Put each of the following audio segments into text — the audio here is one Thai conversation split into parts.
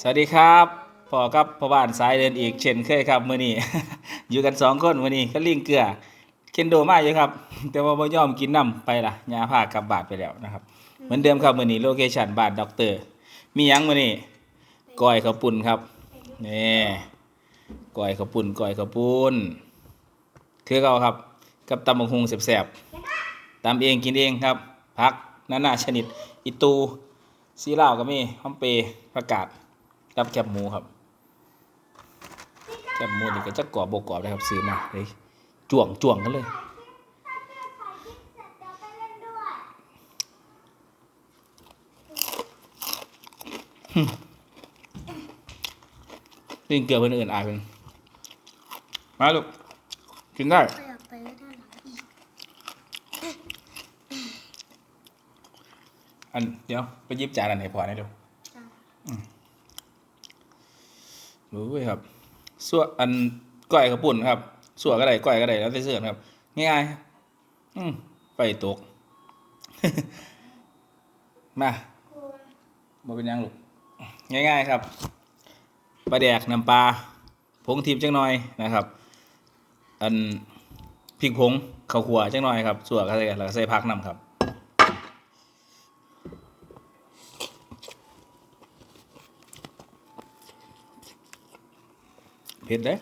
สวัสดีครับพอกับพ่อบ้านสายเดินอีกเช่นเคยครับมื้อนี้ อยู่กันสองคนมื้อนี้ก็ลิงเกลือเคนโดมาอยู่ครับ แต่ว่าบ่ยอมกินน้ำไปล่ะยาพากลับบานไปแล้วนะครับ เหมือนเดิมครับมื้อนี้โลเคชั่นบ้านด็อกเตอร์มีหยังมื้อนี้ก้อยข้าวปุ้นครับนี่ก้อยข้าวปุ้นก้อยข้าวปุ้นคือเก่าครับ กับตำบักหุ่งแซ่บๆตำเองกินเองครับผักนานาชนิดอีตูซีลาวก็มีฮัมเปย์ประกาศ รับแคบหมูครับ แคบหมูนี่ก็จะกรอบบกรอบนะครับซื้อมาเลยจ่วงจ่วงกันเลยลิงเกลือเพื่อนอื่นอายเพิ่นมาลูกกินได้อันเดี๋ยวไปยิบจานอันไหนพอได้เดี๋ ยวจ้ะรู้ยครับส่วนอันก้อยกระปุ่นครับส่วนก็ได้ก้อยก็ได้แล้วแต่เสื้อครับ ง่ายๆอืมไปตก มาบ่เป็นยังลูกง่าย ๆ ครับปลาแดกน้ำปลาผงทิพย์จังหน่อยนะครับ อันพริกผงข้าวขัวจังหน่อยครับส่วนก็ใส่แล้วใส่ผักนำครับ เผ็ดเด้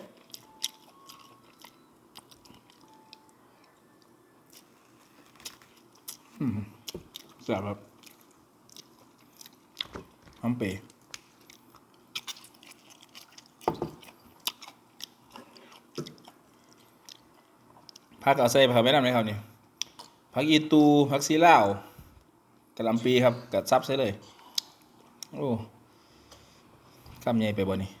แซ่บครับน้ำเปย์ผักเอาใส่ผักไว้นำเลยครับนี่ผักอีตูผักซีลาวกะลำปีครับกัดซับใส่เลย โอ้คำใหญ่ไปบ่นี่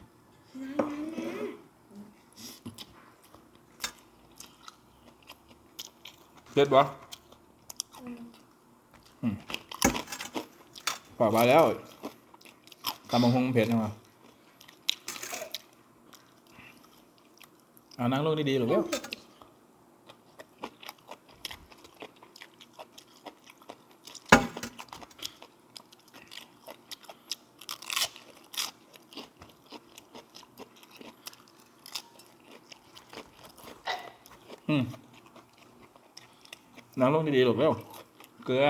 เผ็ดปะอืมปอกมาแล้วตำบังคงเผ็ดนะมาเอานั่งลงดีๆหรือเปล่าอืม นั่งลงดีๆหรือเปล่าเกลือ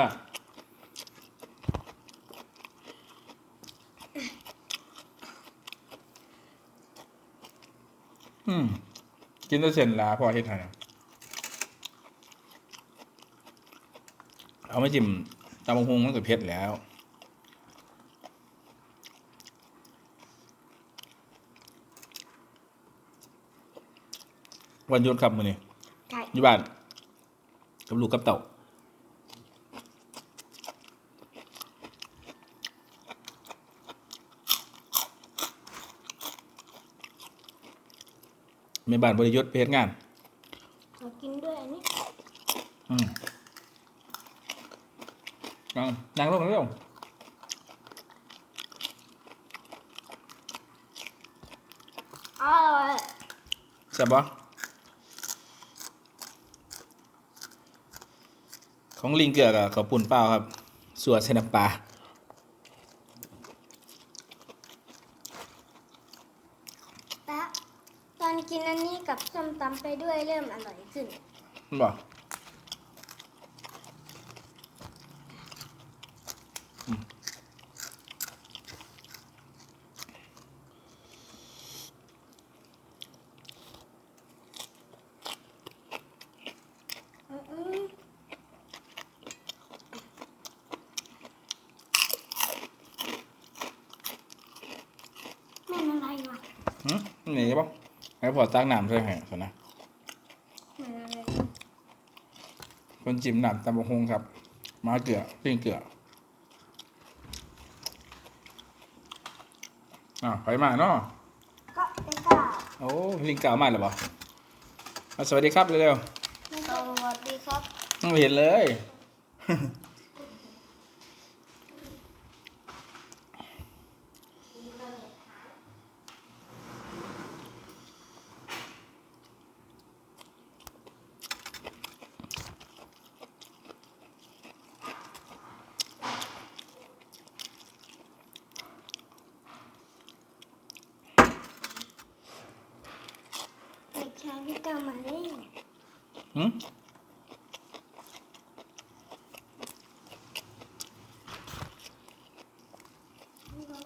อืม กินได้เสร็จแล้วพอเฮ็ดให้นะเอาไม่จิ้มตำบักฮงมันก็เผ็ดแล้ววันหยุดครับมื้อนี้ใช่อยู่บ้าน กับลูกกับเต่าแม่บ้านบริยุทธ์ไปเฮ็ดงานขอกินด้วยอันนี้อืมนั่งนั่งลงเร็วอร่อยแซ่บปะ ของลิงเกลือกับข้าวปุ่นเปล่าครับส่วนใส่น้ำปลาแป๊ะตอนกินอันนี้กับส้มตำไปด้วยเริ่มอร่อยขึ้นมันบอกอืม อืมแม่นอะไรวะ หืมนี่ใช่ปะให้พอตั้งน้ำใส่ให้ก่อนนะแม่นอะไรคนจิ้มน้ำตำบักฮงครับ มาเกลือปิ้งเกลืออ่าวไปมาเนาะก็ไอ้ข้าวโอ้ลิงเก่ามาแล้วบ่อะสวัสดีครับเร็วสวัสดีครับๆไม่เห็นเลย อ พี่ก้าวมาเล่น หืม เอา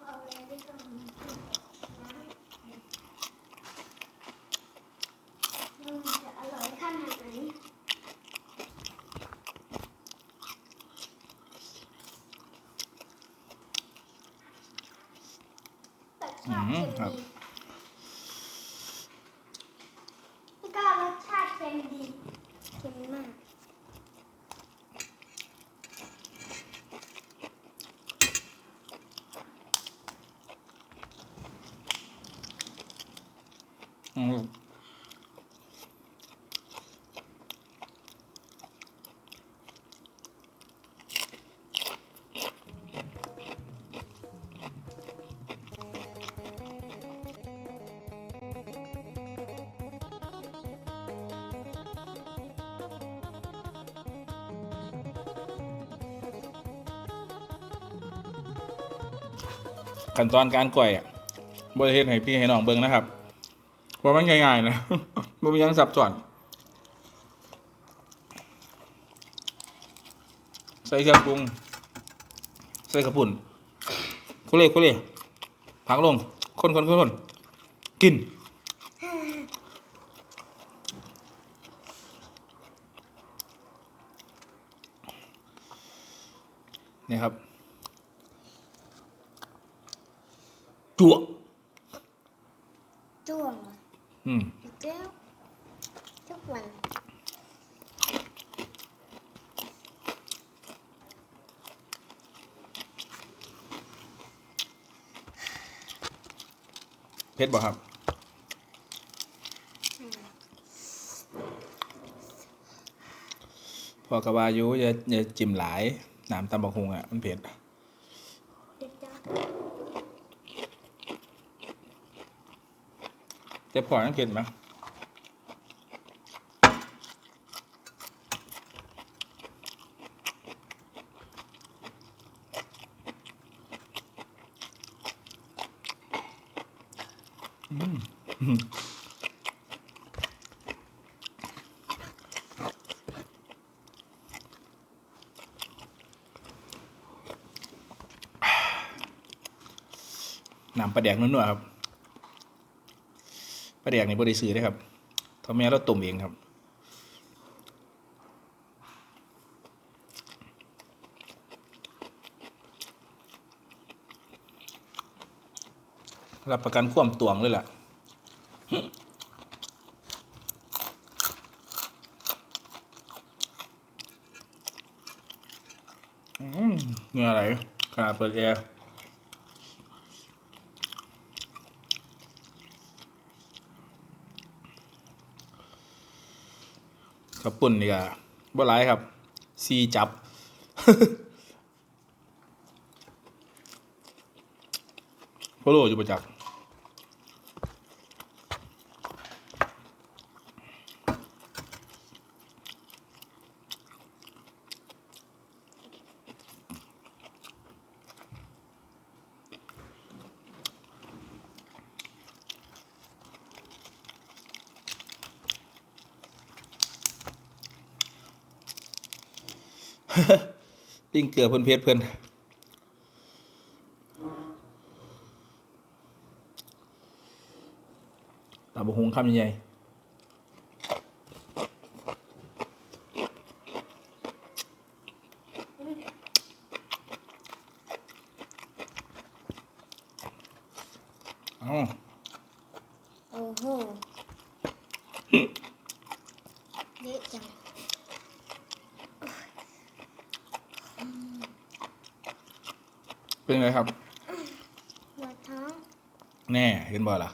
อะไรพี่ก้าวมามันจะอร่อ ขั้นตอนการก่อยอะบริเฮ็ดให้พี่ให้น้องเบิ่งนะครับเพรามันง่ายๆนะมันมียังซับซ้อนใส่เครื่องปรุง ใส่กระปุ่นคุเล่คุเล่พักลง คนคนคนคนกิน นี่ครับ จั่วจ้วงเหรออืมเจ้าทุกวันเพชรบ่ครับ พอกระบาอยุอย่าอย่าจิ้มหลายน้ำตำบักฮุงอะ มันเผ็ดเด็กจ้า แต่พอมันเผ็ดไหมน้ำปลาแดกนัวๆครับ ปลาแดกนี่บริซื้อได้ครับทอแม่เราต้มเองครับรับประกันความตวงเลยล่ะอืมเหงื่ออะไหลขาเปิดแอร์ ปุ่นนี่ก็บ่หลายครับซีจับโพโลอยู่ประจักษ์ ติ้งเกลือเพื่อนเพชรเพิ่นตาบุหงคำใหญ่ๆเอ้า โอ้โหเยอะจัง เป็นไงครับ ปวดท้องแน่เห็นบ่ล่ะ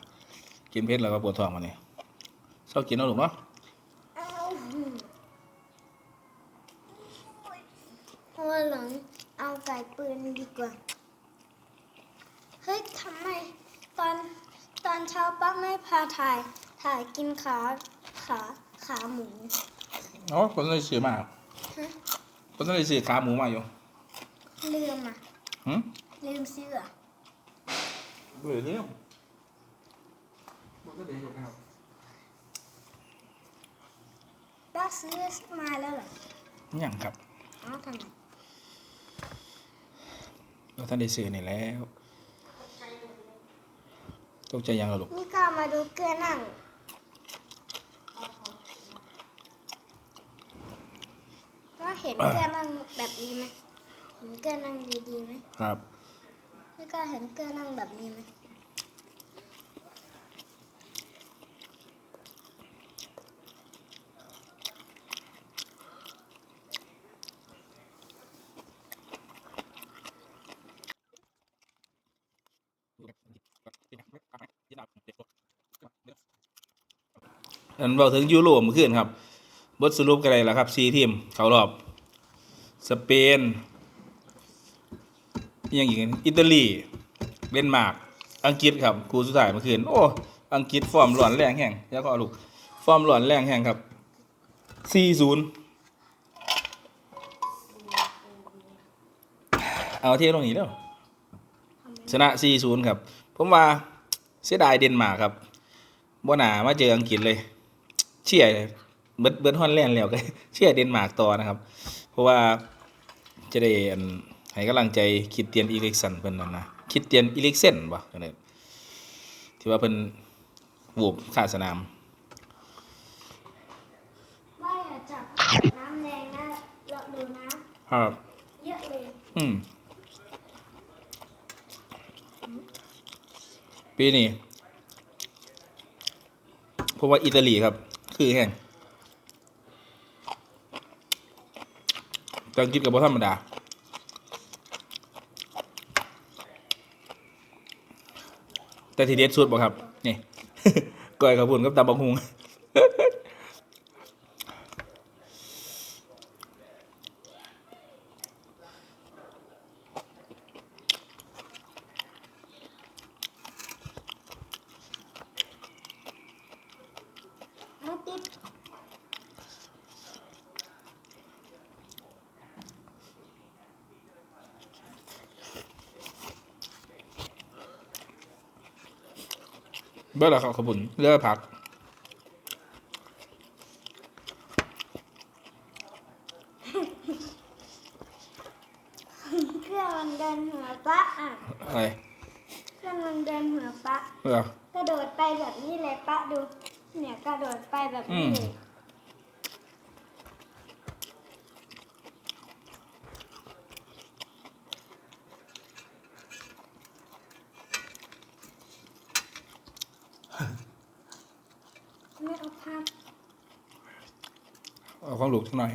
กินเพชรแล้วก็ปวดท้องมาเนี่ยชอบกินเอาหรือเปล่าเอ้าเพราะว่าหลังเอาไก่ปืนดีกว่า เฮ้ยทำไมตอนตอนเช้าป้าไม่พาถ่าย ถ่ายกินขาขาขาหมูอ๋อคนเลยซื้อมาครับฮะคนเลยซื้อขาหมูมาอยู่ลืมอะหืม ลืมเสื้อเบื่อเรื่องมันก็เด็กอยู่ครับซื้อมาแล้วเหรอยังครับอ๋อทำไมเราท่านได้ซื้อนี่แล้ว ตกใจยังเหรอลูกนี่ก็มาดูเกลือนั่งว่าเห็นเกลือนั่งแบบนี้ไหมเห็นเกลือนั่งดีๆไหมครับ นี่ก็เห็นเกลือนั่งแบบนี้ไหมอันเราถึงยูโรเมื่อคืนครับ บทสรุปกันเลยล่ะครับซีทีม เขารอบ สเปน ยังอีกอิตาลีเดนมาร์กอังกฤษครับครูสุดท้ายเมื่อคืนโอ้อังกฤษฟอร์มหลอนแรงแห่งแล้วก็ลูกฟอร์มหลอนแรงแห่งครับ4-0เอาเที่ยวลงนี้แล้วชนะ4-0ครับ ผมว่าเสียดายเดนมาร์กครับบ่หนามาเจออังกฤษเลยเชียเลยเบิดเบิดฮอนแลนด์แล้วก็เชียเดนมาร์กต่อนะครับ เพราะว่าจะได้ ให้กำลังใจคริดเตียนอีลิกสันเพิ่นนั่นนะคริดเตียนอีลิกเซนบ่จังได๋ที่ว่าเพิ่นวูบขาดสนามว่าอย่าจับน้ำแดงนะเราดูน้ครับำเยอะเลยอืมปีนี้เพราะว่าอิตาลีครับ คือแห่งแต่อังกฤษกับบ่ธรรมดา แต่ทีเด็ดสุดบ่ครับนี่ ก้อยกับพุ่นกับตำบักหุง น้ำติ๊บ เบิดแล้วครับขอบคุญเลือกผักเครื่องมันเดินหัวปะอะอะไรเครื่องมันเดินหัวปะเออกระโดดไปแบบนี้เลยปะดู เนี่ยกระโดดไปแบบนี้เลยไม่เอาภาพ เอาของลูกสักหน่อย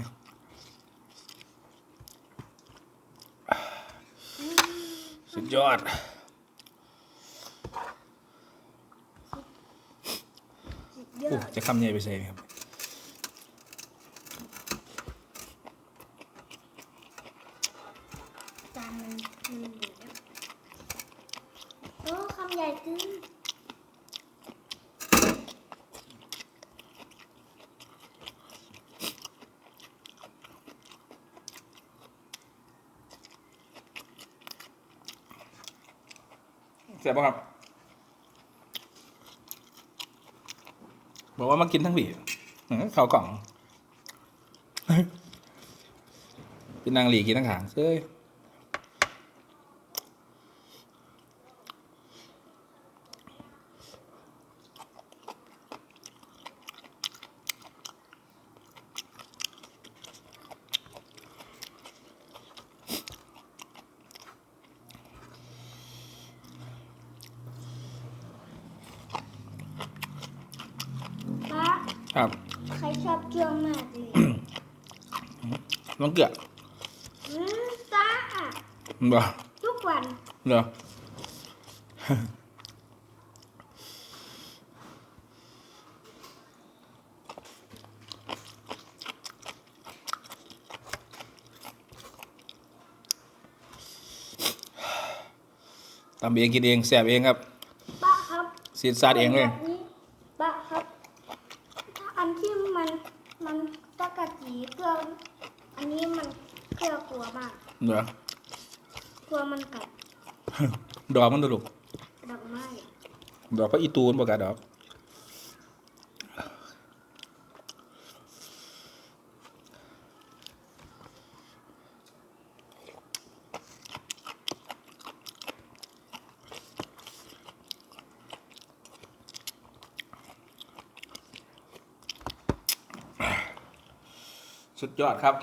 สุดยอดเยอะอู้จะคำใหญ่ไปใส่ครับ จานมันมันอยู่แล้วโอ้คำใหญ่ขึ้น เสียบป่ะครับบอกว่ามากินทั้งผีอื้อข้ากล่องเป็นนางหลีกินทั้งหางเซ้ยป้า ครับใครชอบเกลือมากเลยน้องเกลืออืมป้าอะเหรอทุกวันเหรอตำเองกินเองแสบเองครับป้าครับสีดซาดเองเลย แบบนี้ป้าครับ ถ้า อันที่มันมันตะกะจีเกลืออันนี้มันเกลือกลัวมากเหรอกลัวมันกัดดอกมันตลกดอกไม้ดอกก็อีตูนบอกกาดอก สุดยอดครับ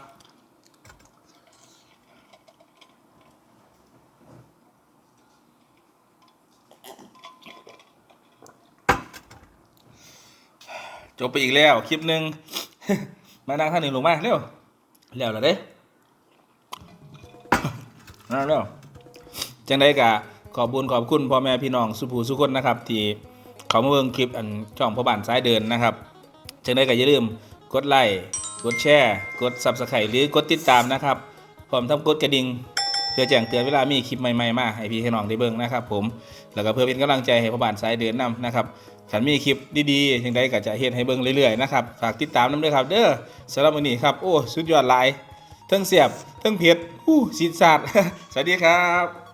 จบไปอีกแล้ว คลิปหนึ่งมานั่งท่านหนึ่งลงมาเร็วเร็วแล้วเด้นั่นเร็วจังได้กะขอบบุญขอบคุณพ่อแม่พี่น้องสุภูสุคนนะครับ ที่เขามาเบิ่งคลิปอันช่องพ่อบ้านซ้ายเดินนะครับจังได้กะอย่าลืมกดไลค์ กดแชร์ กดซับสไครต์หรือกดติดตามนะครับพร้อมทั้งกดกระดิ่งเพื่อแจ้งเตือนเวลามีคลิปใหม่ๆมาให้พี่ให้น้องได้เบิ่งนะครับผมแล้วก็เพื่อเป็นกำลังใจให้พ่อบ้านซ้ายเดินนํนะครับขันมีคลิปดีๆจังไดก็จะเฮ็ดให้เบิ่งเรื่อยๆนะครับฝากติดตามนำด้วยครับ เด้อสำหรับวันนี้ครับโอ้สุดยอดหลายทั้งเสียบทั้งเผ็ดอู้สีดสาดสวัสดีครับ